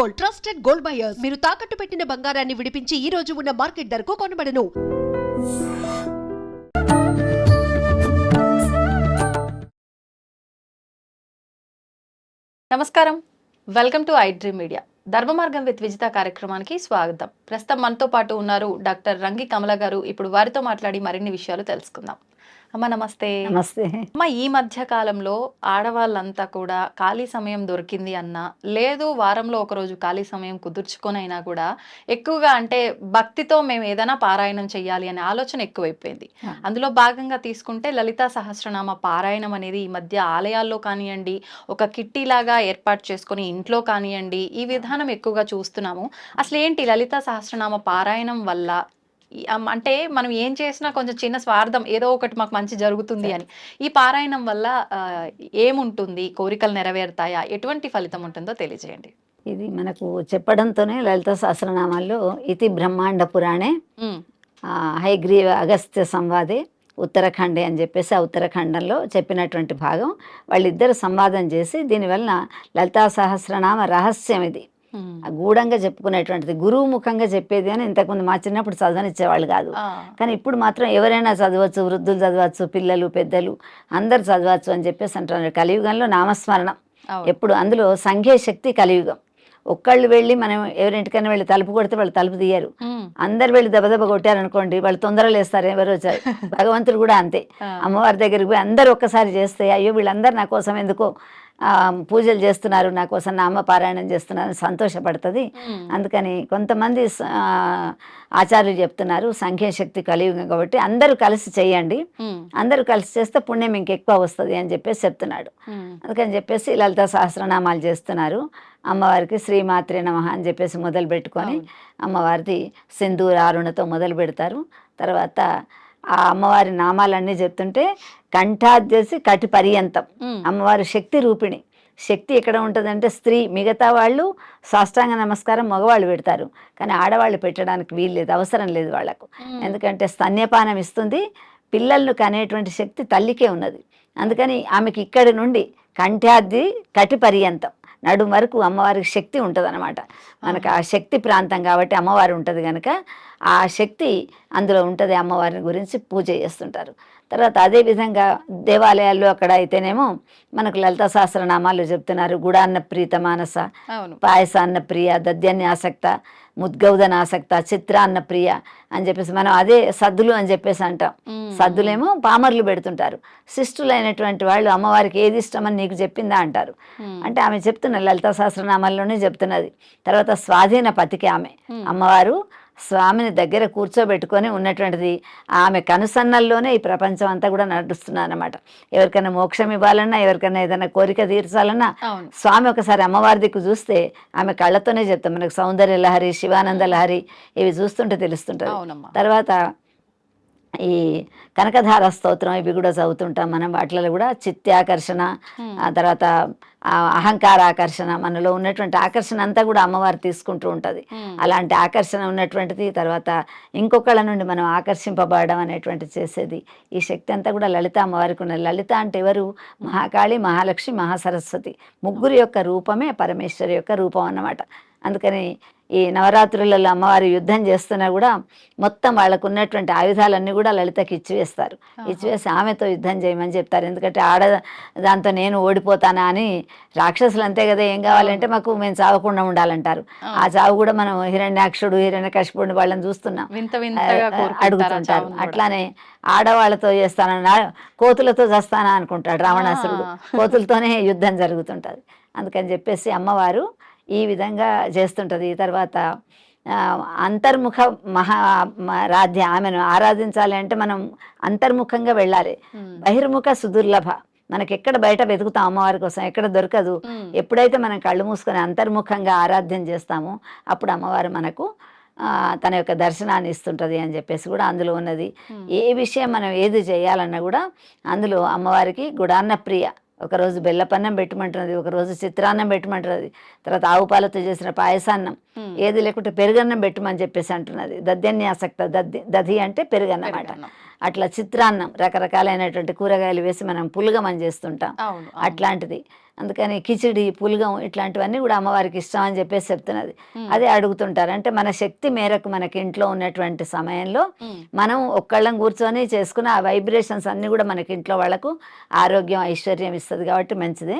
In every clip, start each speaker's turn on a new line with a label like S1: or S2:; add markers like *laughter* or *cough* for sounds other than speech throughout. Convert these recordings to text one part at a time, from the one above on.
S1: Gold trusted gold buyers. మీరు తాకట్టు పెట్టిన బంగారాన్ని విడిపించి ఈ రోజు ఉన్న మార్కెట్ ధరకు కొనబడను.
S2: నమస్కారం. Welcome to I dream media. Dharma Margam with Vijitha కార్యక్రమానికి స్వాగతం. ప్రస్తుతం మనతో పాటు ఉన్నారు డాక్టర్ రంగి కమల గారు. ఇప్పుడు వారితో మాట్లాడి మరిన్ని విషయాలు తెలుసుకుందాం. అమ్మ నమస్తే.
S3: నమస్తే.
S2: అమ్మ ఈ మధ్య కాలంలో ఆడవాళ్ళంతా కూడా ఖాళీ సమయం దొరికింది అన్నా లేదు వారంలో ఒక రోజు ఖాళీ సమయం కుదుర్చుకొని అయినా కూడా ఎక్కువగా అంటే భక్తితో మేము ఏదైనా పారాయణం చేయాలి అనే ఆలోచన ఎక్కువైపోయింది. అందులో భాగంగా తీసుకుంటే లలితా సహస్రనామ పారాయణం అనేది ఈ మధ్య ఆలయాల్లో కానివ్వండి ఒక కిట్టి లాగా ఏర్పాటు చేసుకొని ఇంట్లో కానివ్వండి ఈ విధానం ఎక్కువగా చూస్తున్నాము. అసలు ఏంటి లలితా సహస్రనామ పారాయణం వల్ల అంటే మనం ఏం చేసినా కొంచెం చిన్న స్వార్థం ఏదో ఒకటి మాకు మంచి జరుగుతుంది అని. ఈ పారాయణం వల్ల ఏముంటుంది? కోరికలు నెరవేరుతాయా? ఎటువంటి ఫలితం ఉంటుందో తెలియజేయండి.
S3: ఇది మనకు చెప్పడంతోనే లలిత సహస్రనామాల్లో ఇతి బ్రహ్మాండ పురాణే. హైగ్రీవ అగస్త్య సంవాదే ఉత్తరాఖండే అని చెప్పేసి ఆ ఉత్తరాఖండంలో చెప్పినటువంటి భాగం. వాళ్ళిద్దరు సంవాదం చేసి దీనివల్ల లలితా సహస్రనామ రహస్యం ఇది. గూఢంగా చెప్పుకునేటువంటిది గురువు ముఖంగా చెప్పేది అని ఇంతకుముందు మా చిన్నప్పుడు చదవనిచ్చేవాళ్ళు కాదు. కానీ ఇప్పుడు మాత్రం ఎవరైనా చదవచ్చు వృద్ధులు చదవచ్చు పిల్లలు పెద్దలు అందరు చదవచ్చు అని చెప్పేసి అంటున్నారు. కలియుగంలో నామస్మరణం. ఎప్పుడు అందులో సంఖ్య శక్తి కలియుగం. ఒక్కళ్ళు వెళ్ళి మనం ఎవరింటికైనా వెళ్ళి తలుపు కొడితే వాళ్ళు తలుపు తీయరు. అందరు వెళ్ళి దెబ్బ కొట్టారనుకోండి వాళ్ళు తొందరలు వేస్తారు ఎవరు వచ్చారు. *laughs* భగవంతుడు కూడా అంతే. అమ్మవారి దగ్గరికి పోయి అందరూ ఒక్కసారి చేస్తే అయ్యో వీళ్ళందరూ నా కోసం ఎందుకో పూజలు చేస్తున్నారు నా కోసం నామ పారాయణం చేస్తున్నారు సంతోషపడుతుంది అందుకని కొంతమంది ఆచార్యులు చెప్తున్నారు సంఖ్యాశక్తి కలియుగం కాబట్టి అందరూ కలిసి చేయండి. అందరూ కలిసి చేస్తే పుణ్యం ఇంకెక్కువ వస్తుంది అని చెప్పేసి చెప్తున్నాడు. అందుకని చెప్పేసి లలిత సహస్రనామాలు చేస్తున్నారు. అమ్మవారికి శ్రీమాత్రే నమః అని చెప్పేసి మొదలు పెట్టుకొని. అమ్మవారిది సింధూర ఆరుణతో మొదలు పెడతారు. తర్వాత ఆ అమ్మవారి నామాలన్నీ చెప్తుంటే కంఠాద్యసి కటి పర్యంతం అమ్మవారి శక్తి రూపిణి. శక్తి ఎక్కడ ఉంటుందంటే స్త్రీ మిగతా వాళ్ళు సాష్టాంగ నమస్కారం మగవాళ్ళు పెడతారు. కానీ ఆడవాళ్ళు పెట్టడానికి వీలు లేదు అవసరం లేదు వాళ్ళకు.
S2: ఉమ్,
S3: ఎందుకంటే స్తన్యపానం ఇస్తుంది పిల్లలను కనేటువంటి శక్తి తల్లికే ఉన్నది. అందుకని ఆమెకి ఇక్కడి నుండి కంఠాద్ది కటి పర్యంతం నడు వరకు అమ్మవారికి శక్తి ఉంటుంది అనమాట మనకు ఆ శక్తి ప్రాంతం కాబట్టి అమ్మవారు ఉంటుంది కనుక ఆ శక్తి అందులో ఉంటుంది అమ్మవారిని గురించి పూజ చేస్తుంటారు. తర్వాత అదే విధంగా దేవాలయాల్లో అక్కడ అయితేనేమో మనకు లలిత సహస్రనామాలు చెప్తున్నారు. గుడాన్న ప్రీత మానస పాయసాన్న ప్రియ దద్యాన్యాసక్త ముద్గౌదనాసక్త చిత్రాన్న ప్రియ అని చెప్పేసి మనం అదే సద్దులు అని చెప్పేసి అంటాం. సద్దులేమో పామర్లు పెడుతుంటారు. శిష్టులైనటువంటి వాళ్ళు అమ్మవారికి ఏది ఇష్టమని నీకు చెప్పిందా అంటారు. అంటే ఆమె చెప్తున్నది లలిత సహస్రనామాల్లోనే చెప్తున్నది. తర్వాత స్వాధీన పతికి ఆమె. అమ్మవారు స్వామిని దగ్గర కూర్చోబెట్టుకొని ఉన్నటువంటిది. ఆమె కనుసన్నల్లోనే ఈ ప్రపంచం అంతా కూడా నడుస్తున్నది అనమాట ఎవరికైనా మోక్షం ఇవ్వాలన్నా ఎవరికైనా ఏదైనా కోరిక తీర్చాలన్నా స్వామి ఒకసారి అమ్మవారి దిక్కు చూస్తే ఆమె కళ్ళతోనే చెప్తాం. మనకు సౌందర్య లహరి శివానంద లహరి ఇవి చూస్తుంటే తెలుస్తుంటుంది.
S2: అవునమ్మా.
S3: తర్వాత ఈ కనకధార స్తోత్రం ఇవి కూడా చదువుతుంటాం మనం. వాటిలో కూడా చిత్తాకర్షణ
S2: ఉమ్,
S3: ఆ తర్వాత అహంకార ఆకర్షణ మనలో ఉన్నటువంటి ఆకర్షణ అంతా కూడా అమ్మవారు తీసుకుంటూ ఉంటుంది. అలాంటి ఆకర్షణ ఉన్నటువంటిది తర్వాత ఇంకొకళ్ళ నుండి మనం ఆకర్షింపబడడం అనేటువంటిది చేసేది. ఈ శక్తి అంతా కూడా లలిత అమ్మవారికి ఉన్నది. లలిత అంటే ఎవరు? మహాకాళి మహాలక్ష్మి మహాసరస్వతి. ముగ్గురు యొక్క రూపమే పరమేశ్వరి యొక్క రూపం అన్నమాట. అందుకని ఈ నవరాత్రులలో అమ్మవారు యుద్ధం చేస్తున్నా కూడా మొత్తం వాళ్ళకు ఉన్నటువంటి ఆయుధాలన్నీ కూడా లలితకి ఇచ్చివేస్తారు. ఇచ్చివేసి ఆమెతో యుద్ధం చేయమని చెప్తారు. ఎందుకంటే ఆడ దాంతో నేను ఓడిపోతానా అని రాక్షసులు అంతే కదా ఏం కావాలంటే మాకు మేము చావకుండా ఉండాలంటారు. ఆ చావు కూడా మనం హిరణ్యాక్షుడు హిరణ్యకశిపుడు వాళ్ళని చూస్తున్నాం. అడుగుతుంటారు. అట్లానే ఆడవాళ్ళతో చేస్తానన్నా కోతులతో చేస్తానా అనుకుంటాడు రావణాసురుడు. కోతులతోనే *laughs* యుద్ధం జరుగుతుంటుంది. అందుకని చెప్పేసి అమ్మవారు ఈ విధంగా చేస్తుంటుంది. తర్వాత అంతర్ముఖ మహా రాధ్య ఆమెను ఆరాధించాలి అంటే మనం అంతర్ముఖంగా వెళ్ళాలి. బహిర్ముఖ సుదుర్లభ. మనకి ఎక్కడ బయట వెతుకుతాం అమ్మవారి కోసం ఎక్కడ దొరకదు. ఎప్పుడైతే మనం కళ్ళు మూసుకొని అంతర్ముఖంగా ఆరాధ్యం చేస్తామో అప్పుడు అమ్మవారు మనకు తన యొక్క దర్శనాన్ని ఇస్తుంటుంది అని చెప్పేసి కూడా అందులో ఉన్నది. ఏ విషయం మనం ఏది చేయాలన్నా కూడా అందులో అమ్మవారికి గుడాన్న ప్రియ ఒకరోజు బెల్లపన్నం పెట్టమంటున్నది ఒకరోజు చిత్రాన్నం పెట్టమంటున్నది తర్వాత ఆవు పాలతో చేసిన పాయసాన్నం ఏది లేకుంటే పెరుగన్నం పెట్టమని చెప్పేసి అంటున్నది. దద్యన్యాసక్త దద్ది దధి అంటే పెరుగన్నమాట.
S2: పెరుగన్నం.
S3: అట్లా చిత్రాన్నం రకరకాలైనటువంటి కూరగాయలు వేసి మనం పులుగమని చేస్తుంటాం. అట్లాంటిది. అందుకని కిచిడి పులగం ఇట్లాంటివన్నీ కూడా అమ్మవారికి ఇష్టం అని చెప్పేసి చెప్తున్నది. అదే అడుగుతుంటారు. అంటే మన శక్తి మేరకు మనకి ఇంట్లో ఉన్నటువంటి సమయంలో మనం ఒక్కళ్ళం కూర్చొని చేసుకున్న ఆ వైబ్రేషన్స్ అన్నీ కూడా మనకి ఇంట్లో వాళ్ళకు ఆరోగ్యం ఐశ్వర్యం ఇస్తుంది కాబట్టి మంచిదే.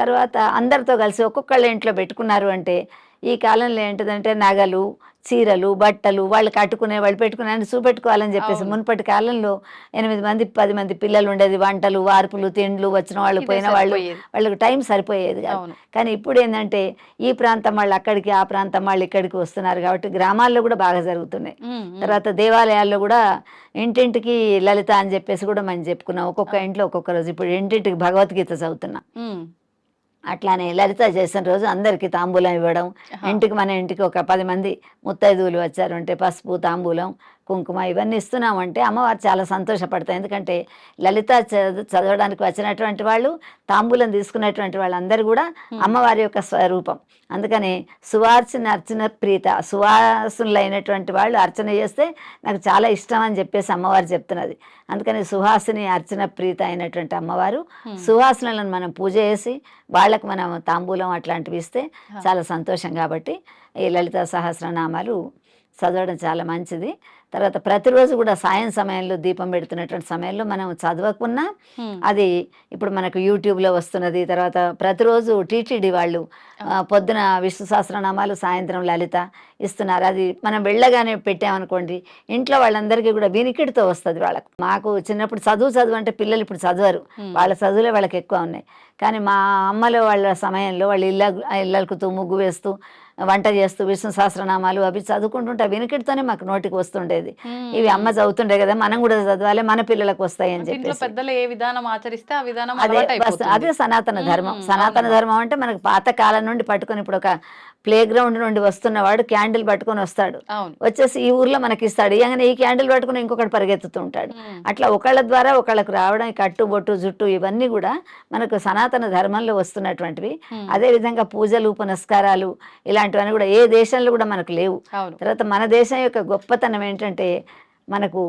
S3: తర్వాత అందరితో కలిసి ఒక్కొక్కళ్ళ ఇంట్లో పెట్టుకున్నారు అంటే ఈ కాలంలో ఏంటిదంటే నగలు చీరలు బట్టలు వాళ్ళు కట్టుకునే వాళ్ళు పెట్టుకునే అని చూపెట్టుకోవాలని చెప్పేసి. మునుపటి కాలంలో ఎనిమిది మంది పది మంది పిల్లలు ఉండేది వంటలు వార్పులు తిండ్లు వచ్చిన వాళ్ళు పోయిన వాళ్ళు. వాళ్ళకి టైం సరిపోయేది కాదు కానీ ఇప్పుడు ఏంటంటే ఈ ప్రాంతం వాళ్ళు అక్కడికి ఆ ప్రాంతం వాళ్ళు ఇక్కడికి వస్తున్నారు కాబట్టి గ్రామాల్లో కూడా బాగా జరుగుతున్నాయి. తర్వాత దేవాలయాల్లో కూడా ఇంటింటికి లలిత అని చెప్పేసి కూడా మనం చెప్పుకున్నాం ఒక్కొక్క ఇంట్లో ఒక్కొక్క రోజు ఇప్పుడు ఇంటింటికి భగవద్గీత చదువుతున్నాం. అట్లానే లలిత చేసిన రోజు అందరికీ తాంబూలం ఇవ్వడం. ఇంటికి మన ఇంటికి ఒక పది మంది ముత్తైదువులు వచ్చారు అంటే పసుపు తాంబూలం కుంకుమ ఇవన్నీ ఇస్తున్నామంటే అమ్మవారు చాలా సంతోషపడతాయి ఎందుకంటే లలిత చద- చదవడానికి వచ్చినటువంటి వాళ్ళు తాంబూలం తీసుకున్నటువంటి వాళ్ళందరూ కూడా అమ్మవారి యొక్క స్వరూపం. అందుకని సువార్చన అర్చన ప్రీత సువాసులైనటువంటి వాళ్ళు అర్చన చేస్తే నాకు చాలా ఇష్టం అని చెప్పేసి అమ్మవారు చెప్తున్నది. అందుకని సుహాసిని అర్చన ప్రీత అయినటువంటి అమ్మవారు సువాసనలను మనం పూజ చేసి వాళ్ళకు మనం తాంబూలం అట్లాంటివి ఇస్తే చాలా సంతోషం కాబట్టి ఈ లలిత సహస్రనామాలు చదవడం చాలా మంచిది. తర్వాత ప్రతిరోజు కూడా సాయం సమయంలో దీపం పెడుతున్నటువంటి సమయంలో మనం చదవకున్నా. అది ఇప్పుడు మనకు యూట్యూబ్లో వస్తున్నది తర్వాత ప్రతిరోజు టీటీడీ వాళ్ళు పొద్దున విష్ణు సహస్రనామాలు సాయంత్రం లలిత ఇస్తున్నారు. అది మనం వెళ్ళగానే పెట్టామనుకోండి ఇంట్లో వాళ్ళందరికీ కూడా వినికిడితో వస్తుంది వాళ్ళకు. మాకు చిన్నప్పుడు చదువు చదువు అంటే పిల్లలు ఇప్పుడు చదవరు. వాళ్ళ చదువులే వాళ్ళకి ఎక్కువ ఉన్నాయి. కానీ మా అమ్మలో వాళ్ళ సమయంలో వాళ్ళు ఇళ్ళ ఇళ్ళకుతూ ముగ్గు వేస్తూ వంట చేస్తూ విష్ణు సహస్రనామాలు అవి చదువుకుంటుంటే వినికిడితోనే మాకు నోటికి వస్తుండేది.
S2: ఉమ్.
S3: ఇవి అమ్మ చదువుతుండే కదా మనం కూడా చదవాలి మన పిల్లలకు వస్తాయి అని చెప్పేసి
S2: పెద్దలు ఏ విధానం ఆచరిస్తే ఆ విధానం
S3: అదే అదే సనాతన ధర్మం సనాతన. ధర్మం అంటే మనకు పాత కాలం నుండి పట్టుకొని ఇప్పుడు ఒక ప్లే గ్రౌండ్ నుండి వస్తున్నవాడు క్యాండిల్ పట్టుకొని వస్తాడు. వచ్చేసి ఈ ఊర్లో మనకి ఇస్తాడు ఇలాగనే ఈ క్యాండిల్ పట్టుకుని ఇంకొకటి పరిగెత్తుతూ ఉంటాడు
S2: ఉమ్.
S3: అట్లా ఒకళ్ళ ద్వారా ఒకళ్ళకు రావడం కట్టు బొట్టు జుట్టు ఇవన్నీ కూడా మనకు సనాతన ధర్మంలో వస్తున్నటువంటివి. అదే విధంగా పూజలు పునస్కారాలు ఇలాంటివన్నీ కూడా ఏ దేశంలో కూడా మనకు లేవు. తర్వాత మన దేశం యొక్క గొప్పతనం ఏంటంటే మనకు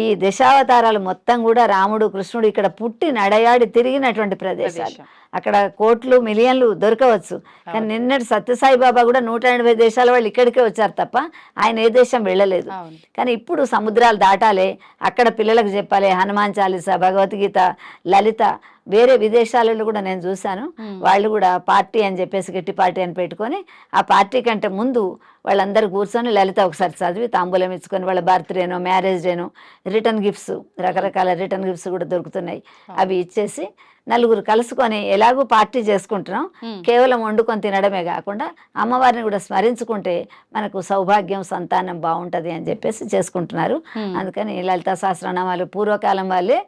S3: ఈ దశావతారాలు మొత్తం కూడా రాముడు కృష్ణుడు ఇక్కడ పుట్టి నడయాడి తిరిగినటువంటి ప్రదేశాలు.
S2: ప్రదేశం.
S3: అక్కడ కోట్లు మిలియన్లు దొరకవచ్చు. కానీ నిన్నటి సత్యసాయి బాబా కూడా నూట ఎనభై దేశాల వాళ్ళు ఇక్కడికే వచ్చారు తప్ప ఆయన ఏ దేశం వెళ్ళలేదు. కానీ ఇప్పుడు సముద్రాలు దాటాలి అక్కడ పిల్లలకు చెప్పాలి హనుమాన్ చాలీస భగవద్గీత లలిత వేరే విదేశాలలో కూడా నేను చూశాను. వాళ్ళు కూడా పార్టీ అని చెప్పేసి గట్టి పార్టీ అని పెట్టుకొని ఆ పార్టీ కంటే ముందు వాళ్ళందరూ కూర్చొని లలిత ఒకసారి చదివి తాంబూలం ఇచ్చుకొని వాళ్ళ బర్త్డేనో మ్యారేజ్ డేనో రిటర్న్ గిఫ్ట్స్ రకరకాల రిటర్న్ గిఫ్ట్స్ కూడా దొరుకుతున్నాయి. అవి ఇచ్చేసి నలుగురు కలుసుకొని ఎలాగో పార్టీ చేసుకుంటున్నాం. కేవలం వండుకొని తినడమే కాకుండా అమ్మవారిని కూడా స్మరించుకుంటే మనకు సౌభాగ్యం సంతానం బాగుంటది అని చెప్పేసి చేసుకుంటున్నారు. అందుకని లలిత సహస్రనామాలు పూర్వకాలం వాళ్ళే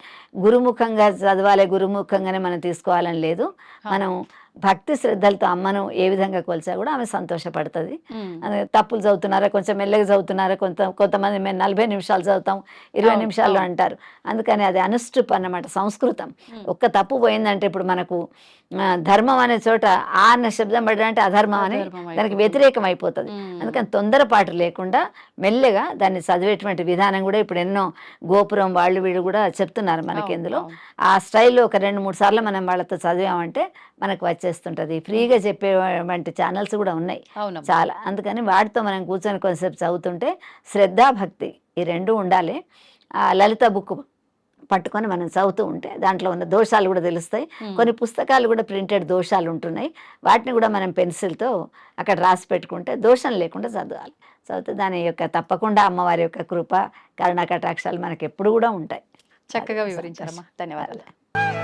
S3: గురుముఖంగా చదవాలి గురుముఖంగానే మనం తీసుకోవాలని లేదు మనం భక్తి శ్రద్ధలతో అమ్మను ఏ విధంగా కొలిచా కూడా ఆమె సంతోషపడుతుంది తప్పులు చదువుతున్నారా కొంచెం మెల్లగా చదువుతున్నారా కొంత కొంతమంది మేము నలభై నిమిషాలు చదువుతాం ఇరవై
S2: అవును.
S3: అంటారు అందుకని అది అనుష్టుప్ అన్నమాట సంస్కృతం. ఒక్క తప్పు పోయిందంటే ఇప్పుడు మనకు ధర్మం అనే చోట ఆ అన్న శబ్దం పడ్డంటే అధర్మం అని దానికి. వ్యతిరేకం అయిపోతుంది. అందుకని తొందరపాటు లేకుండా మెల్లగా దాన్ని చదివేటువంటి విధానం కూడా ఇప్పుడు ఎన్నో గోపురం వాళ్ళు వీళ్ళు కూడా చెప్తున్నారు మనకి ఇందులో. ఆ స్టైల్లో ఒక రెండు మూడు సార్లు మనం వాళ్ళతో చదివామంటే మనకు వచ్చేస్తుంటది ఫ్రీగా చెప్పే వంటి ఛానల్స్ కూడా ఉన్నాయి. చాలా. అందుకని వాటితో మనం కూర్చొని కొంతసేపు చదువుతుంటే శ్రద్ధ భక్తి ఈ రెండు ఉండాలి. ఆ లలిత బుక్ పట్టుకొని మనం చదువుతూ ఉంటే దాంట్లో ఉన్న దోషాలు కూడా తెలుస్తాయి. కొన్ని పుస్తకాలు కూడా ప్రింటెడ్ దోషాలు ఉంటున్నాయి. వాటిని కూడా మనం పెన్సిల్తో అక్కడ రాసి పెట్టుకుంటే దోషం లేకుండా చదవాలి. చదివితే దాని యొక్క తప్పకుండా అమ్మవారి యొక్క కృప కరుణ కటాక్షాలు మనకి ఎప్పుడు కూడా ఉంటాయి.
S2: చక్కగా వివరించారమ్మా. ధన్యవాదాలు.